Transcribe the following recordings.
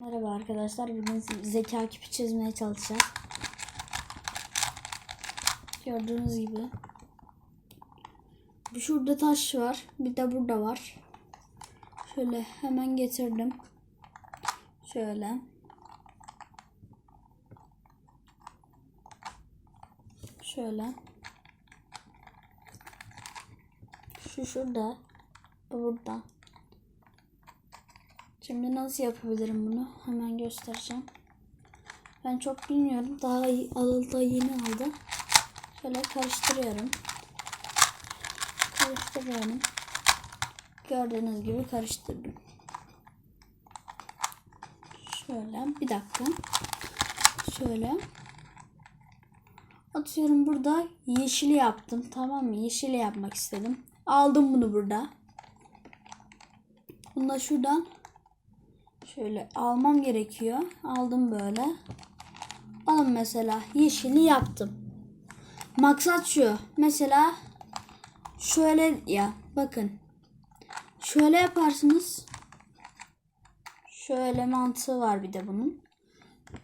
Merhaba arkadaşlar. Bugün zeka küpü çizmeye çalışacağız. Gördüğünüz gibi. Şurada taş var. Bir de burada var. Şöyle hemen getirdim. Şöyle. Şöyle. Şu şurada. Bu burada. Şimdi nasıl yapabilirim bunu? Hemen göstereceğim. Ben çok bilmiyorum. Daha alılda yeni aldım. Şöyle karıştırıyorum. Karıştırıyorum. Gördüğünüz gibi karıştırdım. Şöyle bir dakika. Şöyle. Atıyorum burada yeşili yaptım. Tamam mı? Yeşili yapmak istedim. Aldım bunu burada. Bunu da şuradan Şöyle almam gerekiyor. Aldım böyle. Alın mesela yeşili yaptım. Maksat şu. Mesela şöyle ya bakın. Şöyle yaparsınız. Şöyle mantığı var bir de bunun.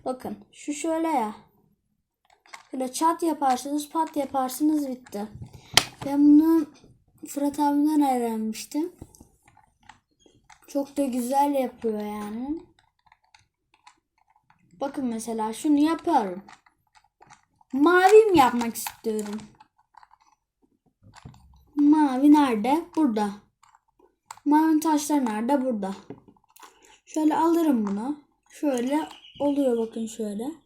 Bakın şu şöyle ya. Böyle çat yaparsınız pat yaparsınız bitti. Ben bunu Fırat abimden öğrenmiştim. Çok da güzel yapıyor yani. Bakın mesela şunu yapıyorum. Mavi mi yapmak istiyorum? Mavi nerede? Burada. Mavi taşlar nerede? Burada. Şöyle alırım bunu. Şöyle oluyor bakın şöyle.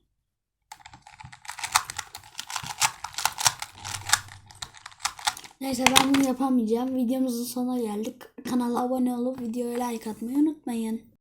Neyse ben bunu yapamayacağım. Videomuzun sonuna geldik. Kanala abone olup videoya like atmayı unutmayın.